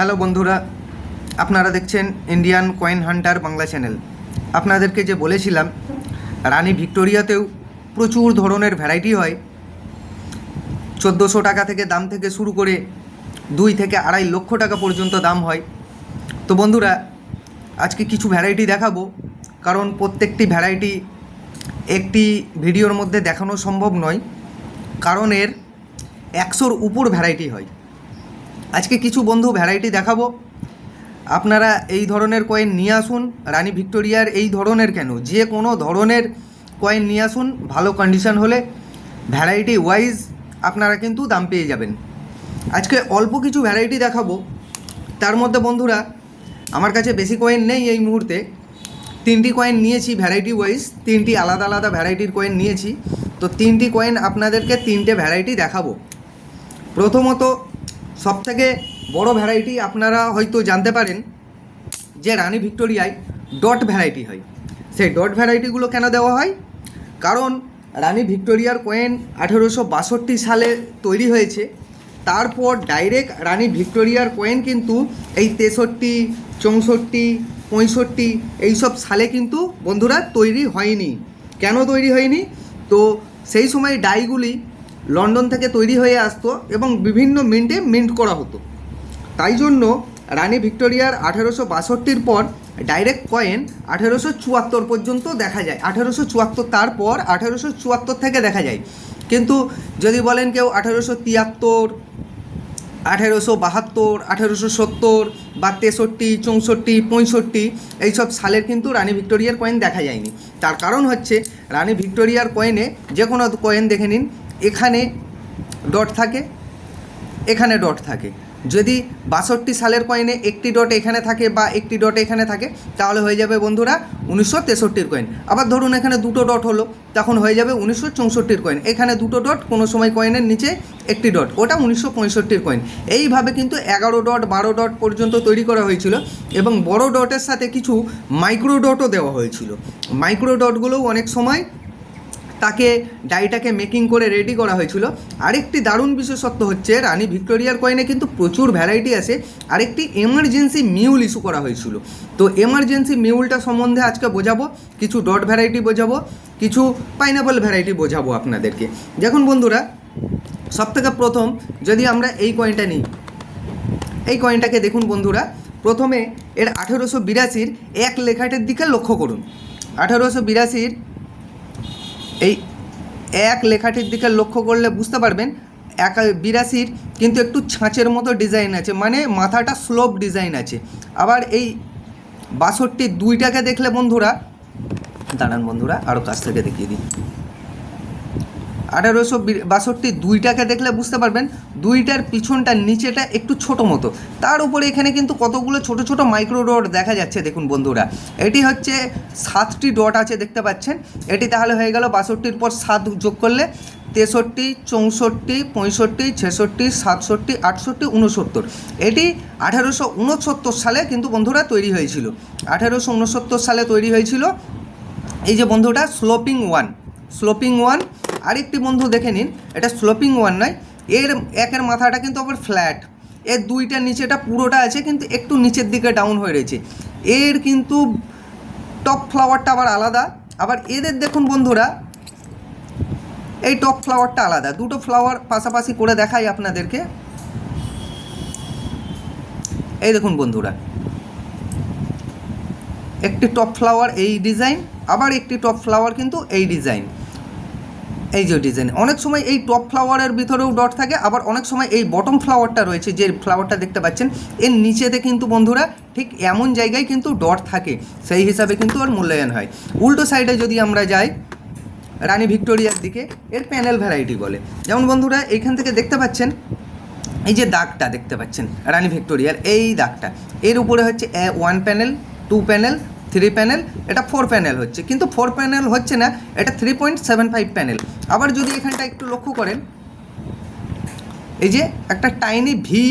Hello বন্ধুরা, আপনারা দেখছেন Indian coin hunter Bangla channel আপনাদেরকে যে বলেছিলাম, রানী ভিক্টোরিয়াতেও প্রচুর ধরনের ভ্যারাইটি হয়। চোদ্দোশো টাকা থেকে দাম থেকে শুরু করে দুই থেকে আড়াই লক্ষ টাকা পর্যন্ত দাম হয়। তো বন্ধুরা, আজকে কিছু ভ্যারাইটি দেখাবো, কারণ প্রত্যেকটি ভ্যারাইটি একটি ভিডিওর মধ্যে দেখানো সম্ভব নয়, কারণ এর একশোর উপর ভ্যারাইটি হয়। আজকে কিছু বন্ধু ভ্যারাইটি দেখাবো। আপনারা এই ধরনের কয়েন নিয়ে আসুন। রানী ভিক্টোরিয়ার এই ধরনের কেন? যে কোনো ধরনের কয়েন নিয়ে আসুন, ভালো কন্ডিশন হলে ভ্যারাইটি ওয়াইজ আপনারা কিন্তু দাম পেয়ে যাবেন। আজকে অল্প কিছু ভ্যারাইটি দেখাবো। তার মধ্যে বন্ধুরা, আমার কাছে বেশি কয়েন নেই এই মুহূর্তে। তিনটি কয়েন নিয়েছি ভ্যারাইটি ওয়াইজ তিনটি আলাদা আলাদা ভ্যারাইটির কয়েন নিয়েছি। তো তিনটি কয়েন আপনাদেরকে তিনটে ভ্যারাইটি দেখাবো। প্রথমত সবথেকে বড় ভ্যারাইটি আপনারা হয়তো জানতে পারেন যে রানী ভিক্টোরিয়ায় ডট ভ্যারাইটি হয়। সেই ডট ভ্যারাইটিগুলো কেন দেওয়া হয়? কারণ রানী ভিক্টোরিয়ার কয়েন আঠেরোশো বাষট্টি সালে তৈরি হয়েছে। তারপর ডাইরেক্ট রানী ভিক্টোরিয়ার কয়েন কিন্তু এই তেষট্টি, চৌষট্টি, পঁয়ষট্টি এইসব সালে কিন্তু বন্ধুরা তৈরি হয়নি। কেন তৈরি হয়নি? তো সেই সময় ডাইগুলি লন্ডন থেকে তৈরি হয়ে আসতো এবং বিভিন্ন মিন্টে মিন্ট করা হতো। তাই জন্য রানী ভিক্টোরিয়ার আঠেরোশো বাষট্টির পর ডাইরেক্ট কয়েন আঠেরোশো চুয়াত্তর পর্যন্ত দেখা যায়। আঠেরোশো চুয়াত্তর তারপর আঠেরোশো চুয়াত্তর থেকে দেখা যায়। কিন্তু যদি বলেন কেউ আঠেরোশো তিয়াত্তর, আঠেরোশো বাহাত্তর, আঠেরোশো সত্তর বা তেষট্টি, চৌষট্টি, পঁয়ষট্টি, এইসব সালের কিন্তু রানী ভিক্টোরিয়ার কয়েন দেখা যায়নি। তার কারণ হচ্ছে রানী ভিক্টোরিয়ার কয়েনে যে কোনো কয়েন দেখে নিন। এখানে ডট থাকে, এখানে ডট থাকে। যদি বাষট্টি সালের কয়েনে একটি ডট এখানে থাকে বা একটি ডট এখানে থাকে, তাহলে হয়ে যাবে বন্ধুরা উনিশশো তেষট্টির কয়েন আবার ধরুন এখানে দুটো ডট হলো, তখন হয়ে যাবে উনিশশো চৌষট্টির কয়েন এখানে দুটো ডট কোনো সময় কয়েনের নিচে একটি ডট ওটা উনিশশো পঁয়ষট্টির কয়েন এইভাবে কিন্তু এগারো ডট বারো ডট পর্যন্ত তৈরি করা হয়েছিল এবং বড় ডটের সাথে কিছু মাইক্রো ডটও দেওয়া হয়েছিল। মাইক্রো ডটগুলোও অনেক সময় তাকে ডাইটাকে মেকিং করে রেডি করা হয়েছিল। আরেকটি দারুণ বিশেষত্ব হচ্ছে, রানী ভিক্টোরিয়ার কয়েনে কিন্তু প্রচুর ভ্যারাইটি আছে। আরেকটি এমার্জেন্সি মিউল ইস্যু করা হয়েছিল। তো এমার্জেন্সি মিউলটা সম্বন্ধে আজকে বোঝাবো, কিছু ডট ভ্যারাইটি বোঝাবো, কিছু পাইনাপল ভ্যারাইটি বোঝাবো আপনাদেরকে। দেখুন বন্ধুরা, সবথেকে প্রথম যদি আমরা এই কয়েনটা নিই, এই কয়েনটাকে দেখুন বন্ধুরা, প্রথমে এর আঠেরোশো বিরাশির এক লেখাটের দিকে লক্ষ্য করুন। আঠেরোশো বিরাশির এই এক লেখাটির দিকে লক্ষ্য করলে বুঝতে পারবেন, এক বিরাশির কিন্তু একটু ছাঁচের মতো ডিজাইন আছে মানে মাথাটা স্লোপ ডিজাইন আছে। আবার এই বাষট্টি দুইটাকে দেখলে বন্ধুরা, দাঁড়ান বন্ধুরা আরও কাছ থেকে দেখিয়ে দিই। আঠারোশো বাষট্টি দুইটাকে দেখলে বুঝতে পারবেন, দুইটার পিছনটা, নিচেটা একটু ছোট মতো। তার উপরে এখানে কিন্তু কতগুলো ছোট ছোট মাইক্রো ডট দেখা যাচ্ছে, দেখুন বন্ধুরা। এটি হচ্ছে সাতটি ডট আছে, দেখতে পাচ্ছেন। এটি তাহলে হয়ে গেল বাষট্টির পর সাত যোগ করলে তেষট্টি, চৌষট্টি, পঁয়ষট্টি, ছেষট্টি, সাতষট্টি, আটষট্টি উনসত্তর এটি আঠারোশো উনসত্তর সালে কিন্তু বন্ধুরা তৈরি হয়েছিল। আঠারোশো উনসত্তর সালে তৈরি হয়েছিল। এই যে বন্ধুটা স্লোপিং ওয়ান স্লোপিং ওয়ান আরেকটি বন্ধু দেখে নিন, এটা স্লোপিং ওয়ান নয়, এর একের মাথাটা কিন্তু আবার ফ্ল্যাট এর দুইটা নিচেটা পুরোটা আছে কিন্তু একটু নিচের দিকে ডাউন হয়ে রয়েছে, এর কিন্তু টপ ফ্লাওয়ারটা আবার আলাদা, আবার এদের দেখুন বন্ধুরা, এই টপ ফ্লাওয়ারটা আলাদা, দুটো ফ্লাওয়ার পাশাপাশি করে দেখাই আপনাদেরকে, এই দেখুন বন্ধুরা, একটি টপ ফ্লাওয়ার এই ডিজাইন আবার একটি টপ ফ্লাওয়ার কিন্তু এই ডিজাইন এই যে ডিজাইন অনেক সময় এই টপ ফ্লাওয়ারের ভিতরেও ডট থাকে, আবার অনেক সময় এই বটম ফ্লাওয়ারটা রয়েছে, যে ফ্লাওয়ারটা দেখতে পাচ্ছেন, এর নিচেতে কিন্তু বন্ধুরা ঠিক এমন জায়গায় কিন্তু ডট থাকে, সেই হিসাবে কিন্তু ওর মূল্যায়ন হয়। উল্টো সাইডে যদি আমরা যাই, রানী ভিক্টোরিয়ার দিকে, এর প্যানেল ভ্যারাইটি বলে। যেমন বন্ধুরা এইখান থেকে দেখতে পাচ্ছেন, এই যে দাগটা দেখতে পাচ্ছেন, রানী ভিক্টোরিয়ার এই দাগটা। এর উপরে হচ্ছে one panel two panel three panel এটা ফোর প্যানেল হচ্ছে। কিন্তু ফোর প্যানেল হচ্ছে না, এটা three point seven five panel আবার যদি এখানটা একটু লক্ষ্য করেন, এই যে একটা টাইনি ভি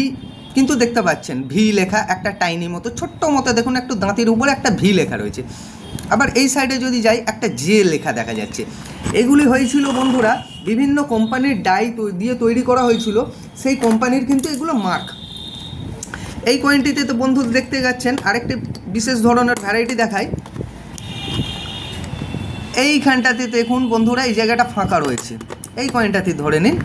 কিন্তু দেখতে পাচ্ছেন ভি লেখা একটা টাইনি মতো, ছোট্ট মতো, দেখুন একটু দাঁতির উপরে একটা ভি লেখা রয়েছে। আবার এই সাইডে যদি যাই, একটা জে লেখা দেখা যাচ্ছে। এগুলি হয়েছিল, বন্ধুরা, বিভিন্ন কোম্পানির ডাই দিয়ে তৈরি করা হয়েছিল। সেই কোম্পানির কিন্তু এগুলো মার্ক এই কয়েনটিতে তো বন্ধু দেখতে যাচ্ছেন, আরেকটি বিশেষ ধরনের ভ্যারাইটি দেখায় এইখানটাতে দেখুন বন্ধুরা, এই জায়গাটা ফাঁকা রয়েছে। এই কয়েনটাতে ধরে নিন,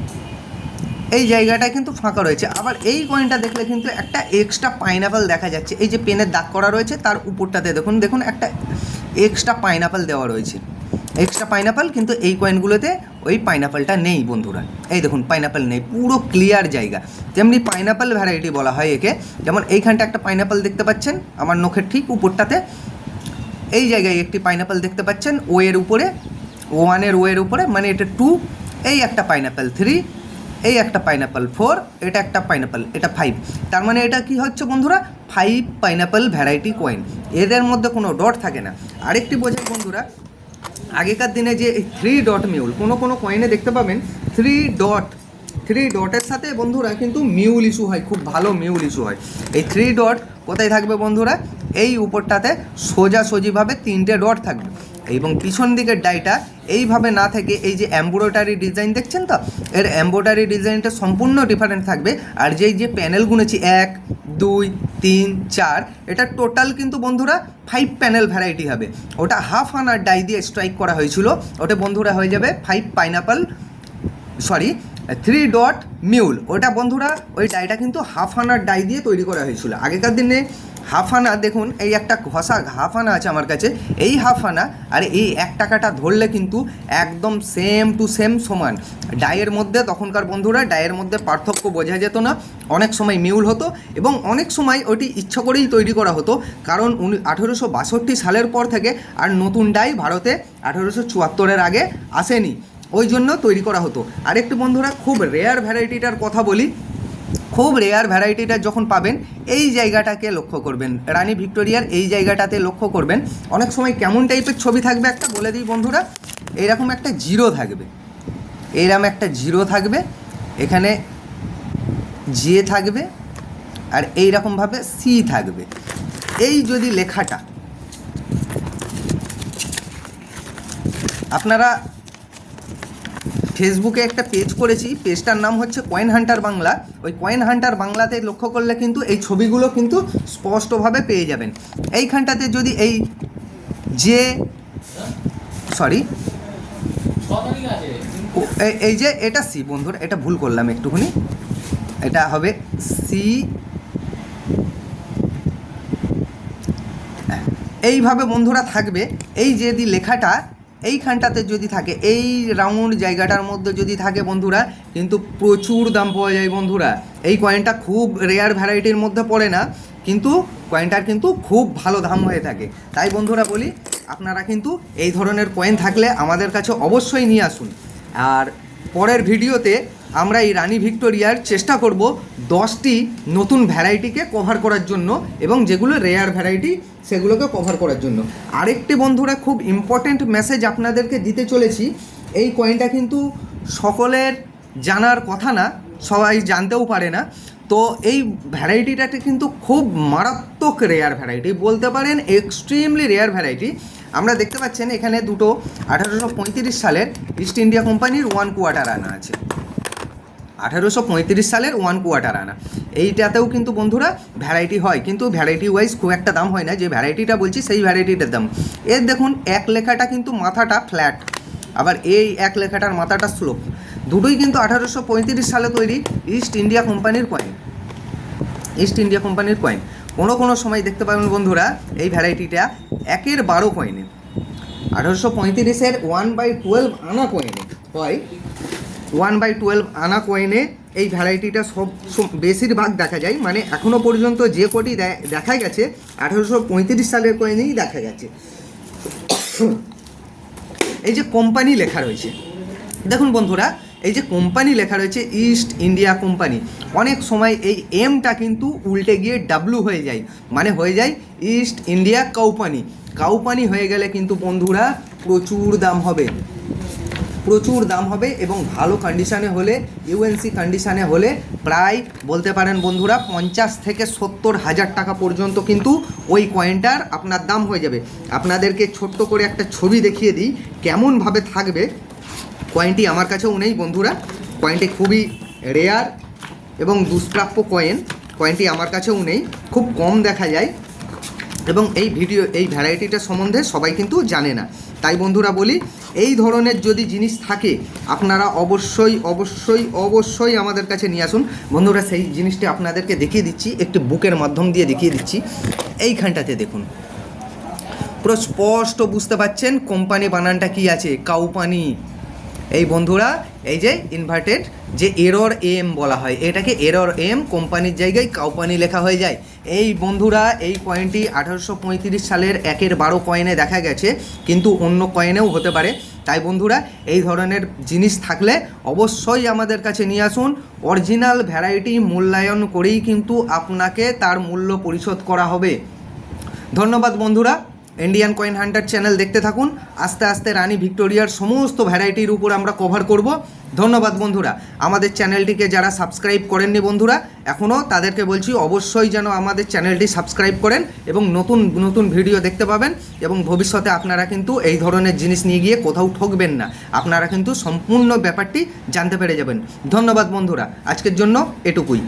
এই জায়গাটা কিন্তু ফাঁকা রয়েছে। আবার এই কয়েনটা দেখলে কিন্তু একটা এক্সট্রা পাইনাপেল দেখা যাচ্ছে। এই যে পেনের দাগ করা রয়েছে, তার উপরটাতে দেখুন দেখুন একটা এক্সট্রা পাইনাপেল দেওয়া রয়েছে। এক্সট্রা পাইনাপেল কিন্তু এই কয়েনগুলোতে ওই পাইনাপেলটা নেই বন্ধুরা। এই দেখুন পাইনাপেল নেই, পুরো ক্লিয়ার জায়গা। তেমনি পাইনাপেল ভ্যারাইটি বলা হয় একে, যেমন এইখানটা একটা পাইনাপেল দেখতে পাচ্ছেন, আমার নখের ঠিক উপরটাতে। এই জায়গায় একটি পাইনাপেল দেখতে পাচ্ছেন ও এর উপরে ওয়ানের ও এর উপরে মানে এটা টু এই একটা পাইনাপেল থ্রি এই একটা পাইনাপেল ফোর এটা একটা পাইনাপেল এটা ফাইভ তার মানে এটা কি হচ্ছে বন্ধুরা? ফাইভ পাইনাপেল ভ্যারাইটি কয়েন এদের মধ্যে কোনো ডট থাকে না। আরেকটি বোঝাই বন্ধুরা আগেকার দিনে যে থ্রি ডট মিউল কোনো কোনো কয়েনে দেখতে পাবেন থ্রি ডট থ্রি ডটের সাথে বন্ধুরা কিন্তু মিউল ইস্যু হয়, খুব ভালো মিউল ইস্যু হয়। এই থ্রি ডট কোথায় থাকবে বন্ধুরা? এই উপরটাতে সোজাসুজিভাবে তিনটে ডট থাকবে। এবং পিছন দিকের ডাইটা এইভাবে না থেকে এই যে এম্ব্রয়ডারি ডিজাইন দেখছেন তো? এর এম্ব্রয়ডারি ডিজাইনটা সম্পূর্ণ ডিফারেন্ট থাকবে। আর যেই যে প্যানেল গুনেছি, এক, দুই, তিন, চার, এটা টোটাল কিন্তু বন্ধুরা ফাইভ প্যানেল ভ্যারাইটি হবে। ওটা হাফ আনার ডাই দিয়ে স্ট্রাইক করা হয়েছিল। ওটা বন্ধুরা হয়ে যাবে five pineapple sorry three dot mule ওটা বন্ধুরা, ওই ডাইটা কিন্তু হাফ আনার ডাই দিয়ে তৈরি করা হয়েছিল। আগেকার দিনে হাফ আনা দেখুন, এই একটা ঘষা হাফানা আছে আমার কাছে। এই হাফানা, আর এই এক টাকাটা ধরলে কিন্তু একদম সেম টু সেম সমান। ডায়ের মধ্যে, তখনকার বন্ধুরা ডায়ের মধ্যে পার্থক্য বোঝা যেত না। অনেক সময় মিউল হতো এবং অনেক সময় ওটি ইচ্ছা করেই তৈরি করা হতো। কারণ উনি আঠেরোশো বাষট্টি সালের পর থেকে আর নতুন ডাই ভারতে আঠেরোশো চুয়াত্তরের আগে আসেনি। ওই জন্য তৈরি করা হতো। আরেকটু বন্ধুরা, খুব রেয়ার ভ্যারাইটিটার কথা বলি। খুব রেয়ার ভ্যারাইটিটা যখন পাবেন, এই জায়গাটাকে লক্ষ্য করবেন। রানী ভিক্টোরিয়ার এই জায়গাটাতে লক্ষ্য করবেন। অনেক সময় কেমন টাইপের ছবি থাকবে একটা বলে দিই বন্ধুরা এইরকম একটা জিরো থাকবে। এইরকম একটা জিরো থাকবে, এখানে জে থাকবে আর এই রকমভাবে সি থাকবে। এই যদি লেখাটা আপনারা ফেসবুকে একটা পেজ করেছি পেজটার নাম হচ্ছে কয়েন হান্টার বাংলা ওই কয়েন হান্টার বাংলাতে লক্ষ্য করলে কিন্তু এই ছবিগুলো কিন্তু স্পষ্টভাবে পেয়ে যাবেন। এইখানটাতে যদি এই যে সরি এই যে এটা সি বন্ধুরা, এটা ভুল করলাম একটুখানি। এটা হবে সি এইভাবে বন্ধুরা থাকবে। এই যে দি লেখাটা এইখানটাতে যদি থাকে, এই রাউন্ড জায়গাটার মধ্যে যদি থাকে বন্ধুরা, কিন্তু প্রচুর দাম পাওয়া যায় বন্ধুরা। এই কয়েনটা খুব রেয়ার ভ্যারাইটির মধ্যে পড়ে না, কিন্তু কয়েনটার কিন্তু খুব ভালো দাম হয়ে থাকে। তাই বন্ধুরা বলি, আপনারা কিন্তু এই ধরনের কয়েন থাকলে আমাদের কাছে অবশ্যই নিয়ে আসুন। আর পরের ভিডিওতে আমরা এই রানী ভিক্টোরিয়ার চেষ্টা করব দশটি নতুন ভ্যারাইটিকে কভার করার জন্য এবং যেগুলো রেয়ার ভ্যারাইটি সেগুলোকে কভার করার জন্য। আরেকটি বন্ধুরা, খুব ইম্পর্ট্যান্ট মেসেজ আপনাদেরকে দিতে চলেছি। এই কয়েনটা কিন্তু সকলের জানার কথা না, সবাই জানতেও পারে না। তো এই ভ্যারাইটিটাতে কিন্তু খুব মারাত্মক রেয়ার ভ্যারাইটি, বলতে পারেন এক্সট্রিমলি রেয়ার ভ্যারাইটি। আমরা দেখতে পাচ্ছেন এখানে দুটো, আঠারোশো পঁয়ত্রিশ সালের ইস্ট ইন্ডিয়া কোম্পানির ওয়ান কোয়ার্টার আনা আছে। আঠারোশো পঁয়ত্রিশ সালের ওয়ান কোয়ার্টার আনা। এইটাতেও কিন্তু বন্ধুরা ভ্যারাইটি হয়, কিন্তু ভ্যারাইটি ওয়াইজ খুব একটা দাম হয় না। যে ভ্যারাইটিটা বলছি, সেই ভ্যারাইটিটার দাম। এর দেখুন, এক লেখাটা কিন্তু মাথাটা ফ্ল্যাট আবার এই এক লেখাটার মাথাটা স্লোপ দুটোই কিন্তু আঠারোশো পঁয়ত্রিশ সালে তৈরি ইস্ট ইন্ডিয়া কোম্পানির কয়েন ইস্ট ইন্ডিয়া কোম্পানির কয়েন কোনো কোনো সময় দেখতে পাবেন বন্ধুরা, এই ভ্যারাইটিটা একের বারো কয়েনে আঠারোশো পঁয়ত্রিশের ওয়ান বাই টুয়েলভ আনা কয়েনে হয়। ওয়ান বাই টুয়েলভ আনা কয়েনে এই ভ্যারাইটিটা সব বেশিরভাগ দেখা যায়। মানে এখনও পর্যন্ত যে কটি দেখা গেছে, আঠারোশো পঁয়ত্রিশ সালের কয়েনেই দেখা গেছে। এই যে কোম্পানি লেখা রয়েছে। দেখুন বন্ধুরা, এই যে কোম্পানি লেখা রয়েছে ইস্ট ইন্ডিয়া কোম্পানি অনেক সময় এই এমটা কিন্তু উল্টে গিয়ে ডাব্লু হয়ে যায়। মানে হয়ে যায় ইস্ট ইন্ডিয়া কাউপানি কাউপানি হয়ে গেলে কিন্তু বন্ধুরা প্রচুর দাম হবে। প্রচুর দাম হবে এবং ভালো কন্ডিশানে হলে ইউএনসি কন্ডিশানে হলে প্রায়, বলতে পারেন বন্ধুরা, পঞ্চাশ থেকে সত্তর হাজার টাকা পর্যন্ত কিন্তু ওই কয়েনটার আপনার দাম হয়ে যাবে। আপনাদেরকে ছোট্ট করে একটা ছবি দেখিয়ে দিই, কেমনভাবে থাকবে। কয়েনটি আমার কাছেও নেই বন্ধুরা। কয়েনটি খুবই রেয়ার এবং দুষ্প্রাপ্য কয়েন কয়েনটি আমার কাছেও নেই। খুব কম দেখা যায়। এবং এই ভিডিও এই ভ্যারাইটিটা সম্বন্ধে সবাই কিন্তু জানে না। তাই বন্ধুরা বলি এই ধরনের যদি জিনিস থাকে, আপনারা অবশ্যই অবশ্যই অবশ্যই আমাদের কাছে নিয়ে আসুন। বন্ধুরা, সেই জিনিসটি আপনাদেরকে দেখিয়ে দিচ্ছি, একটি বুকের মাধ্যম দিয়ে দেখিয়ে দিচ্ছি। এইখানটাতে দেখুন। পুরো স্পষ্ট বুঝতে পাচ্ছেন কোম্পানি বানানটা কি আছে, কাউপানি। এই বন্ধুরা, এই যে ইনভার্টেড যে এরর এম বলা হয়, এটাকে এরর এম কোম্পানির জায়গায় কাউপানি লেখা হয়ে যায়। এই বন্ধুরা, এই কয়েনটি আঠারোশো পঁয়ত্রিশ সালের একের বারো কয়েনে দেখা গেছে, কিন্তু অন্য কয়েনেও হতে পারে। তাই বন্ধুরা, এই ধরনের জিনিস থাকলে অবশ্যই আমাদের কাছে নিয়ে আসুন। অরিজিনাল ভ্যারাইটি মূল্যায়ন করেই কিন্তু আপনাকে তার মূল্য পরিশোধ করা হবে। ধন্যবাদ বন্ধুরা। ইন্ডিয়ান কয়েন হান্টার চ্যানেল দেখতে থাকুন। আস্তে আস্তে রানী ভিক্টোরিয়ার সমস্ত ভ্যারাইটির উপর আমরা কভার করব। ধন্যবাদ বন্ধুরা। আমাদের চ্যানেলটিকে যারা সাবস্ক্রাইব করেননি বন্ধুরা এখনও তাদেরকে বলছি অবশ্যই যেন আমাদের চ্যানেলটি সাবস্ক্রাইব করেন এবং নতুন নতুন ভিডিও দেখতে পাবেন এবং ভবিষ্যতে আপনারা কিন্তু এই ধরনের জিনিস নিয়ে গিয়ে কোথাও ঠকবেন না। আপনারা কিন্তু সম্পূর্ণ ব্যাপারটি জানতে পেরে যাবেন। ধন্যবাদ বন্ধুরা। আজকের জন্য এটুকুই।